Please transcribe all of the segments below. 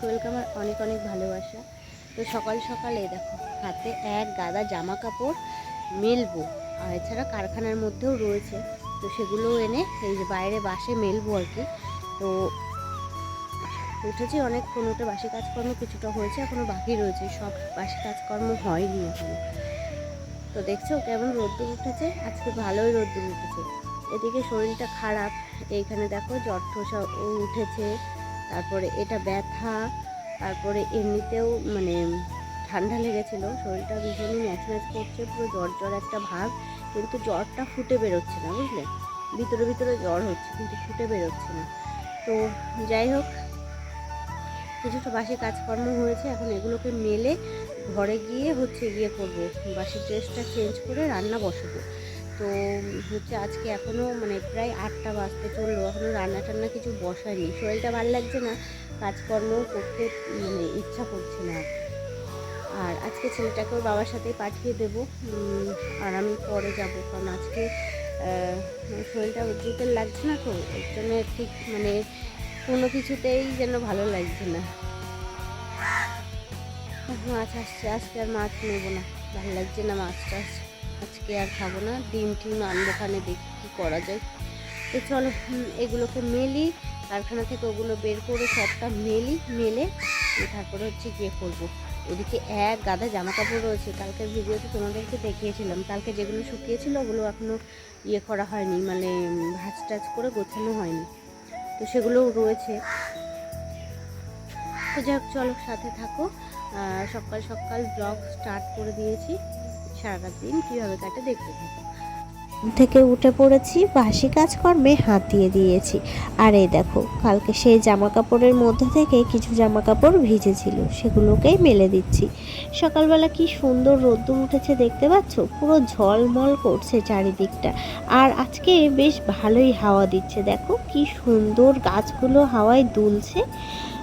অনেক ওয়েলকাম আর অনেক অনেক ভালোবাসা। তো সকাল সকালে দেখো, হাতে এক গাদা জামা কাপড় মেলবো। আর এছাড়া কারখানার মধ্যেও রয়েছে। তো সেগুলো এনে এই যে বাইরে বাসে মেলবো আর কি। তো উঠেছি অনেক, কোনোটা বাসি কাজকর্ম, কিছুটা হয়েছে এখনও বাকি রয়েছে। সব বাসি কাজকর্ম হয়নি এখনও। তো দেখছ কেমন রোদ্দুর উঠেছে? আজকে ভালোই রোদ্দুর উঠেছে। এদিকে শরীরটা খারাপ, এইখানে দেখো জ্বর ঠোসা উঠেছে। তারপরে এটা ব্যথা, তারপরে এমনিতেও মানে ঠান্ডা লেগেছিলো, শরীরটা ভীষণই ম্যাচ ম্যাচ করছে, পুরো জ্বর জ্বর একটা ভাব কিন্তু জ্বরটা ফুটে বেরোচ্ছে না, বুঝলে? ভিতরে ভিতরে জ্বর হচ্ছে, কিন্তু ফুটে বেরোচ্ছে না। তো যাই হোক কিছুটা বাসি কাজকর্ম হয়েছে, এখন এগুলোকে মেলে ঘরে গিয়ে হচ্ছে গিয়ে করব। বাসি ড্রেসটা চেঞ্জ করে রান্না বসাবো। তো হচ্ছে আজকে এখনও মানে প্রায় আটটা বাজতে চলল এখনও রান্না টান্না কিছু বসায়নি। শরীরটা ভালো লাগছে না, কাজকর্ম করতে মানে ইচ্ছা করছে না। আর। আজকে ছেলেটাকেও বাবার সাথেই পাঠিয়ে দেব আর আমি পরে যাব, কারণ আজকে শরীরটা উদ্যোগের লাগছে না তো এর জন্য ঠিক মানে কোনো কিছুতেই যেন ভালো লাগছে না। মাছ আসছে, আজকে আর মাছ নেব না, ভালো লাগছে না মাছ টাছ আজকে আর খাব না। ডিম টিম আনব ওখানে, দেখি কী করা যায়। তো চলো এগুলোকে মেলি, কারখানা থেকে ওগুলো বের করে সবটা মেলি, মেলে তারপরে হচ্ছে গিয়ে করব। ওদিকে এক গাদা জামা কাপড় রয়েছে, কালকের ভিডিওতে তোমাদেরকে দেখিয়েছিলাম। কালকে যেগুলো শুকিয়েছিল, ওগুলো এখনও ইয়ে করা হয়নি মানে ভাজ টাজ করে গোছানো হয়নি। তো সেগুলোও রয়েছে। তো যাই হোক চলো, সাথে থাকো। সকাল সকাল ব্লগ স্টার্ট করে দিয়েছি। সারাটা দিন কীভাবে কাটে দেখতে থাকো। থেকে উঠে পড়েছি, বাসি কাজকর্মে হাত দিয়ে দিয়েছি। আর এই দেখো, কালকে সেই জামা কাপড়ের মধ্যে থেকে কিছু জামা কাপড় ভিজেছিল, সেগুলোকেই মেলে দিচ্ছি। সকালবেলা কি সুন্দর রোদ্দুর উঠেছে দেখতে পাচ্ছ? পুরো ঝলমল করছে চারিদিকটা। আর আজকে বেশ ভালোই হাওয়া দিচ্ছে, দেখো কি সুন্দর গাছগুলো হাওয়ায় দুলছে।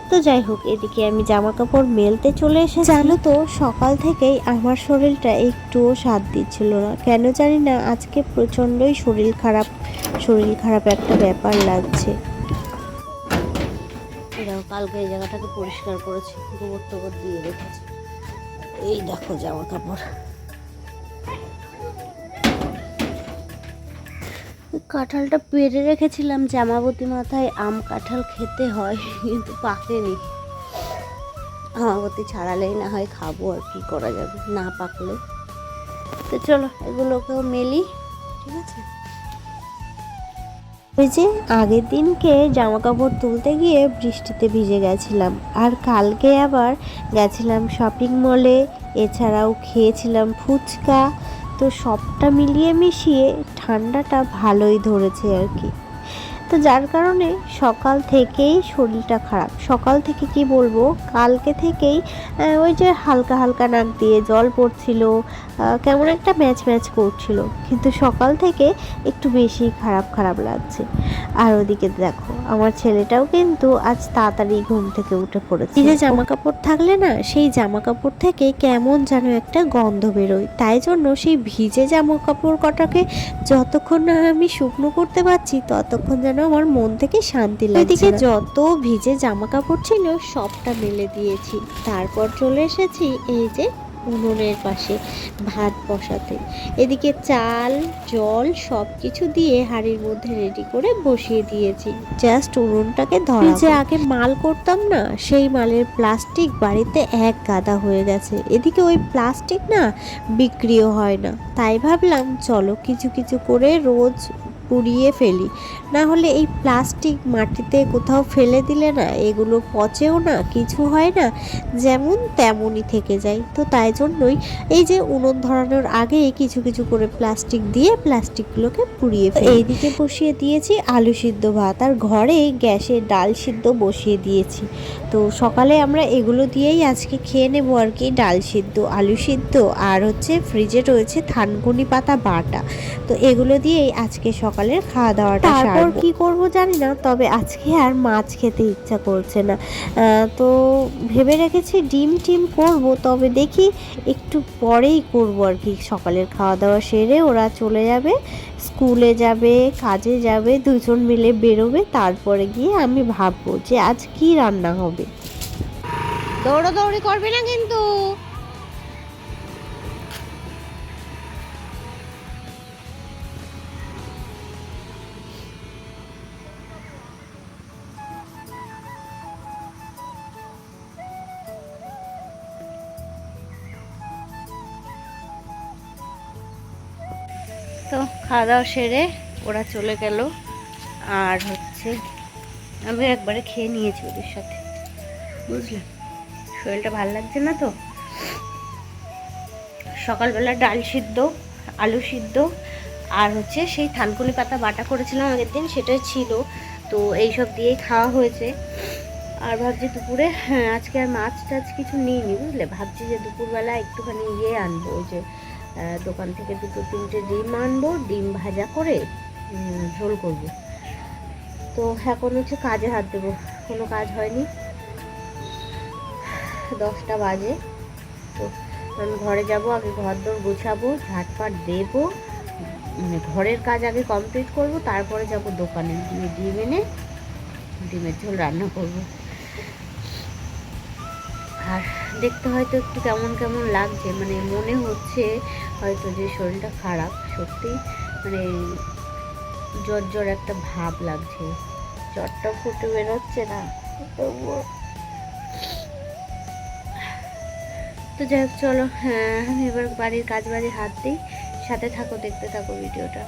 তো যাই হোক এদিকে আমি জামা কাপড় মেলতে চলে এসে জানো তো সকাল থেকেই আমার শরীরটা একটুও সাথ দিচ্ছিল না। কেন জানি না আজকে প্রচণ্ডই শরীর খারাপ শরীর খারাপ একটা ব্যাপার লাগছে। দেখো কালকে এই জায়গাটাকে পরিষ্কার করেছি গোবর টোবর দিয়ে রেখেছি। এই দেখো জামা কাপড় কাঁঠালটা পেরে রেখেছিলাম, জামাবতী মাথায় আম কাঁঠাল খেতে হয়, কিন্তু পাকেনি। আমাবতী ছাড়ালেই না হয় খাব আর কি করা যাবে, না পাকলে। তো চলো, এগুলোকেও মেলি, ঠিক আছে? ওই যে আগের দিনকে জামা কাপড় তুলতে গিয়ে বৃষ্টিতে ভিজে গেছিলাম, আর কালকে আবার গেছিলাম শপিং মলে এছাড়াও খেয়েছিলাম ফুচকা তো সবটা মিলিয়ে মিশিয়ে ঠান্ডাটা ভালোই ধরেছে আর কি। তো যার কারণে সকাল থেকেই শরীরটা খারাপ। সকাল থেকে কি বলব? কালকে থেকেই ওই যে হালকা হালকা নাক দিয়ে জল পড়ছিল কেমন একটা ম্যাচ ম্যাচ করছিল। কিন্তু সকাল থেকে একটু বেশি খারাপ খারাপ লাগছে। আর ওদিকে দেখো, আমার ছেলেটাও কিন্তু আজ তাড়াতাড়ি ঘুম থেকে উঠে পড়েছে। যে জামা কাপড় থাকলে না, সেই জামা কাপড় থেকে কেমন যেন একটা গন্ধ বেরোয়। তাই জন্য সেই ভিজে জামা কাপড় কটাকে যতক্ষণ না আমি শুকনো করতে পারছি, ততক্ষণ যেন আমার মন থেকে শান্তি লাগে এদিকে যত ভিজে জামা কাপড় ছিল সবটা মেলে দিয়েছি। তারপর চলে এসেছি এই যে উনুনের পাশে ভাত বসাতে। এদিকে চাল জল সব কিছু দিয়ে হাঁড়ির মধ্যে রেডি করে বসিয়ে দিয়েছি। জাস্ট উনুনটাকে ধরা যে আগে মাল করতাম না সেই মালের প্লাস্টিক বাড়িতে এক গাদা হয়ে গেছে। এদিকে ওই প্লাস্টিক না বিক্রিও হয় না। তাই ভাবলাম চলো কিছু কিছু করে রোজ পুড়িয়ে ফেলি। না হলে এই প্লাস্টিক মাটিতে কোথাও ফেলে দিলে না, এগুলো পচেও না, কিছু হয় না, যেমন তেমনই থেকে যায়। তো তাই জন্যই এই যে উনুন ধরানোর আগে কিছু কিছু করে প্লাস্টিক দিয়ে প্লাস্টিকগুলোকে পুড়িয়ে ফেলি। এইদিকে বসিয়ে দিয়েছি আলু সিদ্ধ ভাত আর ঘরে গ্যাসে ডাল সিদ্ধ বসিয়ে দিয়েছি। তো সকালে আমরা এগুলো দিয়েই আজকে খেয়ে নেব আর কি, ডাল সিদ্ধ, আলু সিদ্ধ আর হচ্ছে ফ্রিজে রয়েছে থানকুনি পাতা বাটা। তো এগুলো দিয়েই আজকে সকাল সকালের খাওয়া দাওয়াটা তারপর কি করব জানি না তবে আজকে আর মাছ খেতে ইচ্ছা করছে না। আহ, তো ভেবে রেখেছি ডিম টিম করব তবে দেখি একটু পরেই করব আর কি। সকালের খাওয়া দাওয়া সেরে ওরা চলে যাবে স্কুলে যাবে কাজে যাবে দুজন মিলে বেরোবে তারপরে গিয়ে আমি ভাববো যে আজ কি রান্না হবে। দৌড়াদৌড়ি করবি না কিন্তু? খাওয়া দাওয়া সেরে ওরা চলে গেল। আর হচ্ছে আমি একবারে খেয়ে নিয়েছি ওদের সাথে। বুঝলে? শরীরটা ভালো লাগছে না তো? সকালবেলা ডাল সিদ্ধ আলু সিদ্ধ আর হচ্ছে সেই থানকুনি পাতা বাটা করেছিলাম আগের দিন সেটাই ছিল। তো এইসব দিয়েই খাওয়া হয়েছে। আর ভাবছি দুপুরে হ্যাঁ আজকে আর মাছ টাছ কিছু নিইনি বুঝলে? ভাবছি যে দুপুরবেলা একটুখানি ইয়ে আনব ওই যে দোকান থেকে দুটো তিনটে ডিম আনব, ডিম ভাজা করে ঝোল করব। তো এখন হচ্ছে কাজে হাত দেবো, কোনো কাজ হয়নি। দশটা বাজে। তো আমি ঘরে যাব, আগে ঘর দোর গোছাবো, ঝাটপাট দেবো মানে ঘরের কাজ আগে কমপ্লিট করব, তারপরে যাব দোকানে গিয়ে ডিম এনে, ডিমের ঝোল রান্না করব। আর দেখতে হয়তো একটু কেমন কেমন লাগছে মানে মনে হচ্ছে হয়তো যে শরীরটা খারাপ, সত্যি মানে জ্বর জ্বর একটা ভাব লাগছে। জ্বরটা ফুটে বেরোচ্ছে না। তবুও তো যাই হোক, চলো হ্যাঁ আমি এবার বাড়ির কাজ বাড়ি হাত দিই। সাথে থাকো, দেখতে থাকো ভিডিওটা।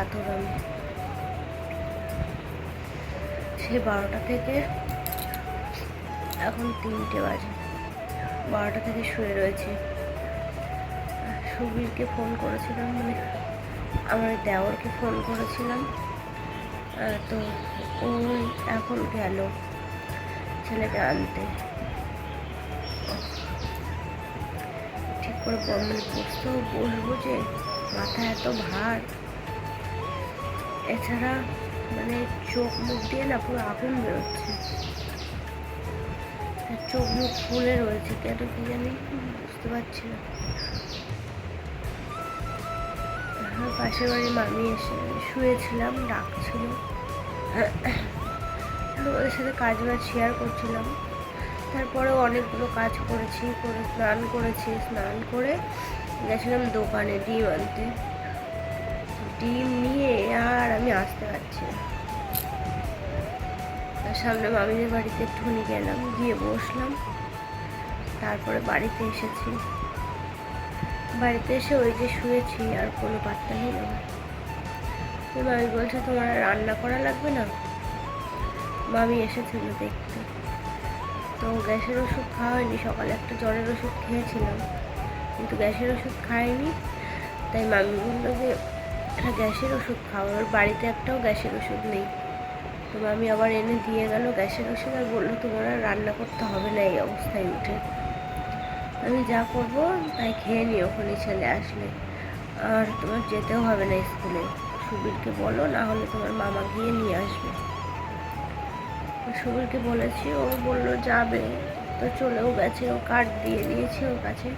কাতর সে বারোটা থেকে এখন তিনটে বাজে। বারোটা থেকে শুয়ে রয়েছি। সুবীরকে ফোন করেছিলাম মানে আমার দেওরকে ফোন করেছিলাম। তো ওই এখন গেল ছেলেকে আনতে। ঠিক করে মানে বসতেও বসবো যে মাথা এত ভার। এছাড়া মানে চোখ মুখ দিয়ে না পুরো আগুন বেরোচ্ছে। চোখ মুখ ফুলে রয়েছে, কেন কি জানি? বুঝতে পারছি না। আমার পাশের বাড়ির মামি এসে শুয়েছিলাম, ডাকছিল। ওদের সাথে কাজ বাজ শেয়ার করছিলাম। তারপরেও অনেকগুলো কাজ করেছি, করে স্নান করেছি। স্নান করে গেছিলাম দোকানে ডিম আনতে। ডিম নিয়ে আর আমি আসতে পারছি তার সামনে মামিদের বাড়িতে একটুখানি গেলাম, গিয়ে বসলাম। তারপরে বাড়িতে এসেছি। বাড়িতে এসে ওই যে শুয়েছি, আর কোনো পাত্তা নেই আমার। মামি বলছে, তোমার রান্না করা লাগবে না? মামি এসেছিল দেখতে। তো গ্যাসের ওষুধ খাওয়া হয়নি, সকালে একটা জ্বরের ওষুধ খেয়েছিলাম। কিন্তু গ্যাসের ওষুধ খাইনি। তাই মামি বলল যে একটা গ্যাসের ওষুধ খাও। ওর বাড়িতে একটাও গ্যাসের ওষুধ নেই। তো আমি আবার এনে দিয়ে গেল গ্যাসের ওষুধ আর বলল, তোমার রান্না করতে হবে না এই অবস্থায় উঠে। আমি যা করব তাই খেয়ে নিই ওখানে ছেলে আসলে। আর তোমার যেতেও হবে না স্কুলে। সুবীরকে বলো, না হলে তোমার মামা গিয়ে নিয়ে আসবে। সুবীরকে বলেছি, ও বলল, যাবে। তো চলেও গেছে। ও কার্ড দিয়ে দিয়েছি ওর কাছে।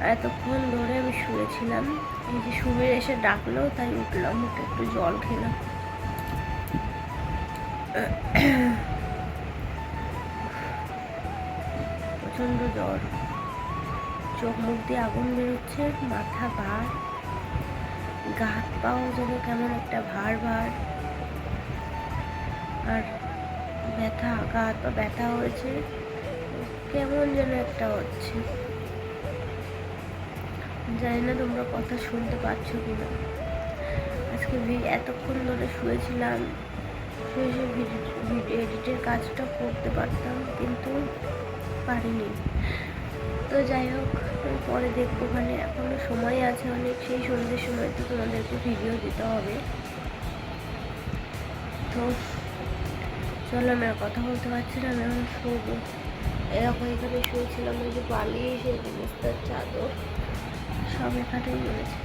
এতক্ষণ ধরে আমি শুয়েছিলাম। এই যে সুবীর এসে ডাকলো, তাই উঠলাম, উঠে একটু জল খেলাম। প্রচণ্ড জ্বর। চোখ মুখ দিয়ে আগুন বেরোচ্ছে, মাথা ভার গা হাত পাও যেন কেমন একটা ভার ভার। আর ব্যথা গা হাত পা ব্যথা হয়েছে, কেমন যেন একটা হচ্ছে। জানি না তোমরা কথা শুনতে পাচ্ছ কি না আজকে এতক্ষণ ধরে শুয়েছিলাম শুয়ে শুয়ে ভিডিও এডিটের কাজটা করতে পারতাম, কিন্তু পারিনি। তো যাই হোক, পরে দেখব ওখানে এখনও সময় আছে অনেক, সেই সন্ধ্যের সময় তো তোমাদেরকে ভিডিও দিতে হবে। তো চলো আমি আর কথা বলতে পারছি না, আমি এখন শোবো। এরকম এখানে শুয়েছিলাম, ওই যে পালিয়ে বিস্তার চাদর। সব এখানেই রয়েছে।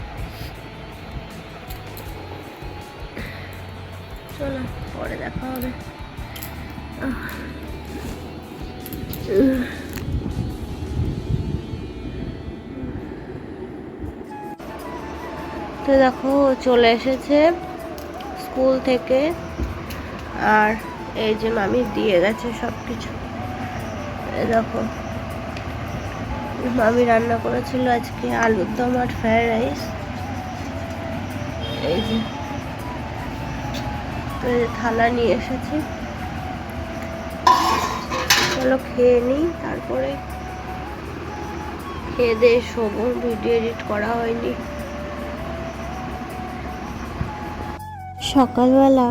চলো, পরে দেখা হবে। তো দেখো, চলে এসেছে স্কুল থেকে, আর এই যে মামি দিয়ে গেছে সব কিছু দেখো। মামি রান্না করেছিল আজকে আলুর দম আর ফ্রাইড রাইস এই যে। তো এই যে থালা নিয়ে এসেছি। চলো খেয়ে নিই, তারপরে খেয়ে দিয়ে শোবো। ভিডিও এডিট করা হয়নি। সকালবেলা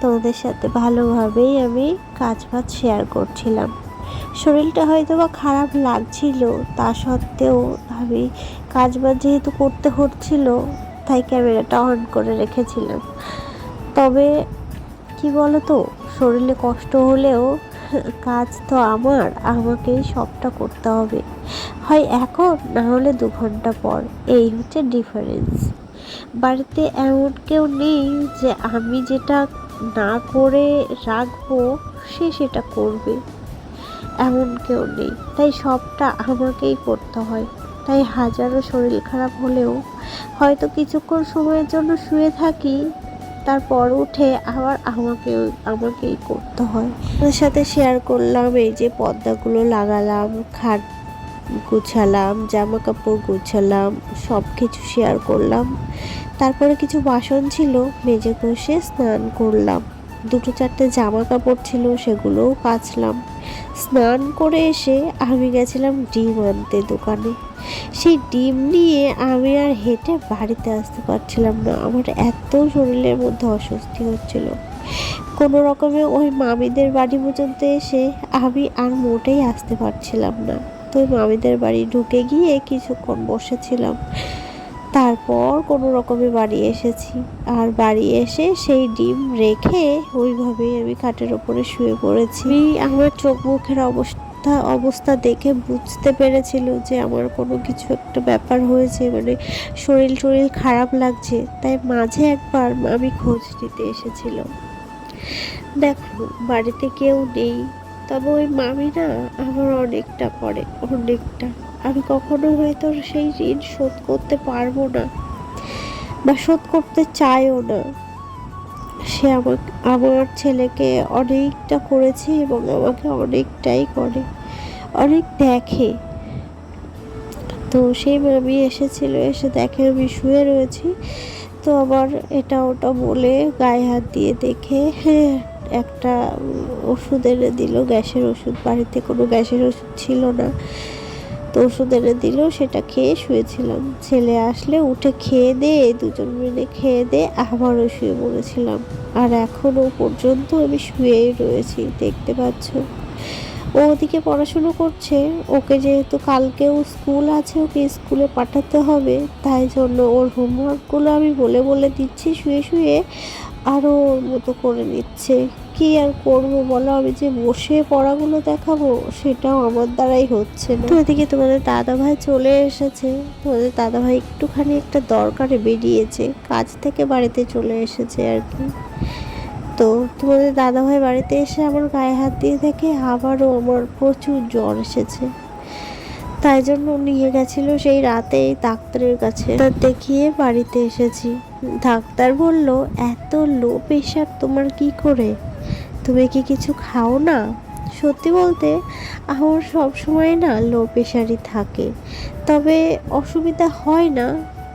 তোমাদের সাথে ভালোভাবেই আমি কাজ বাজ শেয়ার করছিলাম। শরীরটা হয়তো বা খারাপ লাগছিল, তা সত্ত্বেও আমি কাজ বাজ যেহেতু করতে হচ্ছিল, তাই ক্যামেরাটা অন করে রেখেছিলাম। তবে কি বলো তো শরীরে কষ্ট হলেও কাজ তো আমার, আমাকেই সবটা করতে হবে। হয় এখন, না হলে দু ঘণ্টা পর। এই হচ্ছে ডিফারেন্স বাড়িতে এমন কেউ নেই যে আমি যেটা না করে রাখব, সে সেটা করবে। এমন কেউ নেই। তাই সবটা আমাকেই করতে হয়। তাই হাজারো শরীর খারাপ হলেও হয়তো কিছুক্ষণ সময়ের জন্য শুয়ে থাকি, তারপর উঠে আবার আমাকে আমাকেই করতে হয়। ওর সাথে শেয়ার করলাম এই যে পর্দাগুলো লাগালাম, খাট গুছালাম জামা কাপড় গুছালাম সব কিছু শেয়ার করলাম। তারপরে কিছু বাসন ছিল, মেজে কষে স্নান করলাম। দুটো চারটে জামা কাপড় ছিল, সেগুলোও কাচলাম স্নান করে এসে আমি গেছিলাম ডিম আনতে দোকানে। সেই ডিম নিয়ে আমি আর হেঁটে বাড়িতে আসতে পারছিলাম না। আমার এত শরীরের মধ্যে অস্বস্তি হচ্ছিল। কোনো রকমে ওই মামিদের বাড়ি পর্যন্ত এসে আমি আর মোটেই আসতে পারছিলাম না। তো ওই মামিদের বাড়ি ঢুকে গিয়ে কিছুক্ষণ বসেছিলাম। তারপর কোনো রকমে বাড়ি এসেছি। আর বাড়ি এসে সেই ডিম রেখে ওইভাবেই আমি খাটের ওপরে শুয়ে পড়েছি। আমার চোখ মুখের অবস্থা অবস্থা অবস্থা দেখে বুঝতে পেরেছিল যে আমার কোনো কিছু একটা ব্যাপার হয়েছে। মানে শরীর টরীর খারাপ লাগছে। তাই মাঝে একবার আমি খোঁজ নিতে এসেছিল দেখো, বাড়িতে কেউ নেই। তবে ওই মামি না আমার অনেকটা পড়ে অনেকটা। আমি কখনো হয়তো সেই ঋণ শোধ করতে পারব না বা শোধ করতে চাইও না। সে আমার আমার ছেলেকে অনেকটা করেছে এবং আমাকে অনেকটাই করে, অনেক দেখে। তো সেই মামি এসেছিল, এসে দেখে আমি শুয়ে রয়েছি। তো আবার এটা ওটা বলে গায়ে হাত দিয়ে দেখে হ্যাঁ একটা ওষুধ এনে দিল, গ্যাসের ওষুধ, বাড়িতে কোনো গ্যাসের ওষুধ ছিল না। তো ওষুধ এনে দিল, সেটা খেয়ে শুয়েছিলাম। ছেলে আসলে উঠে খেয়ে দে, দুজন মিলে খেয়ে দে, আবারও শুয়ে পড়েছিলাম। আর এখনও পর্যন্ত আমি শুয়েই রয়েছি, দেখতে পাচ্ছ। ও ওদিকে পড়াশুনো করছে, ওকে যেহেতু কালকেও স্কুল আছে, ওকে স্কুলে পাঠাতে হবে, তাই জন্য ওর হোমওয়ার্কগুলো আমি বলে বলে দিচ্ছি, শুয়ে শুয়ে আরও ওর মতো করে নিচ্ছে। কি আর করব বলো? আমি যে বসে পড়াগুলো দেখাবো, সেটাও আমার দ্বারাই হচ্ছে না। তো এদিকে তোমাদের দাদা ভাই চলে এসেছে। তোমাদের দাদা ভাই একটুখানি একটা দরকারে বেরিয়েছে। কাজ থেকে বাড়িতে চলে এসেছে আর কি। তো তোমাদের দাদা ভাই বাড়িতে এসে আমার গায়ে হাত দিয়ে দেখে আবারও আমার প্রচুর জ্বর এসেছে। তাই জন্য নিয়ে গেছিল সেই রাতেই ডাক্তারের কাছে। তা দেখিয়ে বাড়িতে এসেছি। ডাক্তার বলল, এত লো প্রেশার তোমার কি করে? তুমি কি কিছু খাও না? সত্যি বলতে, আমার সব সময় না লো প্রেশারই থাকে। তবে অসুবিধা হয় না,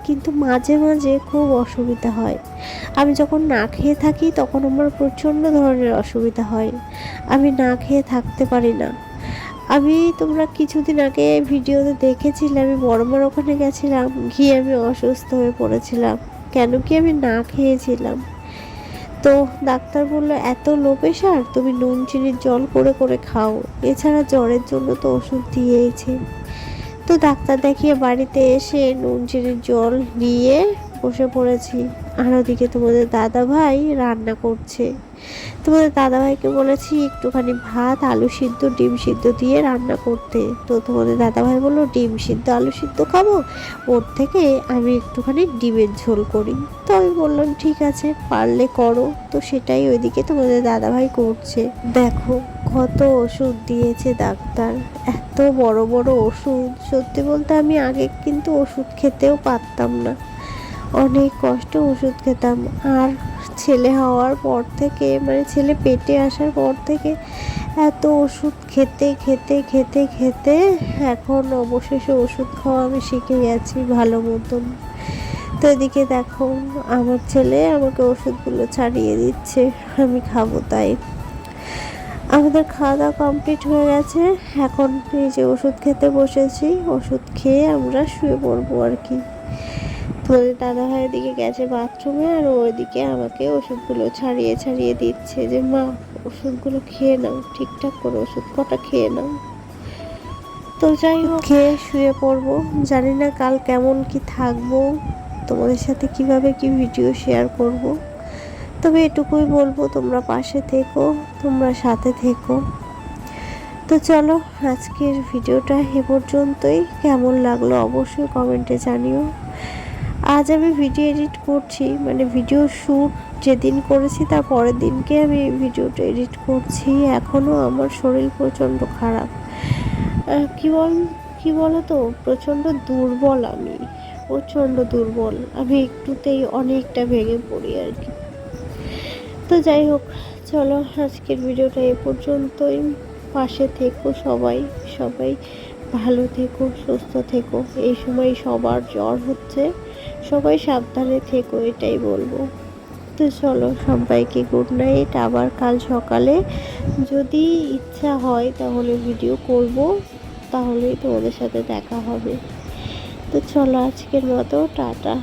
কিন্তু মাঝে মাঝে খুব অসুবিধা হয়। আমি যখন না খেয়ে থাকি, তখন আমার প্রচণ্ড ধরনের অসুবিধা হয়। আমি না খেয়ে থাকতে পারি না। আমি তোমরা কিছুদিন আগে ভিডিওতে দেখেছিলে, আমি বড়মার ওখানে গেছিলাম, গিয়ে আমি অসুস্থ হয়ে পড়েছিলাম। কেন কি আমি না খেয়েছিলাম? তো ডাক্তার বলল, এত লো প্রেশার তুমি নুন, চিনির জল করে করে খাও। এছাড়া জ্বরের জন্য তো ওষুধ দিয়েইছে। তো ডাক্তার দেখিয়ে বাড়িতে এসে নুন, চিনির জল নিয়ে বসে পড়েছি। আর ওদিকে তোমাদের দাদা ভাই রান্না করছে। তোমাদের দাদাভাইকে বলেছি একটুখানি ভাত, আলু সিদ্ধ, ডিম সিদ্ধ দিয়ে রান্না করতে। তো তোমাদের দাদাভাই বলল, ডিম সিদ্ধ, আলু সিদ্ধ খাব? ওর থেকে আমি একটুখানি ডিমের ঝোল করি। তো আমি বললাম, ঠিক আছে, পারলে করো। তো সেটাই ওইদিকে তোমাদের দাদাভাই করছে। দেখো, কত ওষুধ দিয়েছে ডাক্তার। এত বড় বড় ওষুধ। সত্যি বলতে আমি আগে কিন্তু ওষুধ খেতেও পারতাম না। অনেক কষ্ট ওষুধ খেতাম। আর ছেলে হওয়ার পর থেকে মানে ছেলে পেটে আসার পর থেকে এত ওষুধ খেতে খেতে খেতে খেতে এখন অবশেষে ওষুধ খাওয়া আমি শিখে গেছি ভালো মতন। তো এদিকে দেখো, আমার ছেলে আমাকে ওষুধগুলো ছাড়িয়ে দিচ্ছে, আমি খাব তাই। আমাদের খাওয়া দাওয়া কমপ্লিট হয়ে গেছে, এখন এই যে ওষুধ খেতে বসেছি, ওষুধ খেয়ে আমরা শুয়ে পড়ব আর কি। তোমাদের দাদা ভাই এদিকে গেছে বাথরুমে আর ওইদিকে আমাকে ওষুধগুলো ছাড়িয়ে ছাড়িয়ে দিচ্ছে যে, মা, ওষুধগুলো খেয়ে নাও, ঠিকঠাক করে ওষুধ কটা খেয়ে নাও। তো যাই হোক, খেয়ে শুয়ে পড়ব। জানি না কাল কেমন কি থাকব, তোমাদের সাথে কীভাবে কি ভিডিও শেয়ার করব। তবে এটুকুই বলব, তোমরা পাশে থেকো, তোমরা সাথে থেকো। তো চলো, আজকের ভিডিওটা এ পর্যন্তই। কেমন লাগল অবশ্যই কমেন্টে জানিও। আজ আমি ভিডিও এডিট করছি মানে ভিডিও শ্যুট যেদিন করেছি তার পরের দিনকে আমি ভিডিওটা এডিট করছি। এখনও আমার শরীর প্রচণ্ড খারাপ। কি বল, কি বলো তো প্রচণ্ড দুর্বল আমি, প্রচণ্ড দুর্বল। আমি একটুতেই অনেকটা ভেঙে পড়ি আর কি। তো যাই হোক, চলো আজকের ভিডিওটা এ পর্যন্তই। পাশে থেকো সবাই সবাই ভালো থেকো, সুস্থ থেকো। এই সময় সবার জ্বর হচ্ছে। সবাই সাবধানে থেকো, এটাই বলব। তো চলো, সবাইকে গুড নাইট আবার কাল সকালে যদি ইচ্ছা হয় তাহলে ভিডিও করব, তাহলেই তোমাদের সাথে দেখা হবে। তো চলো, আজকের মতো, টাটা।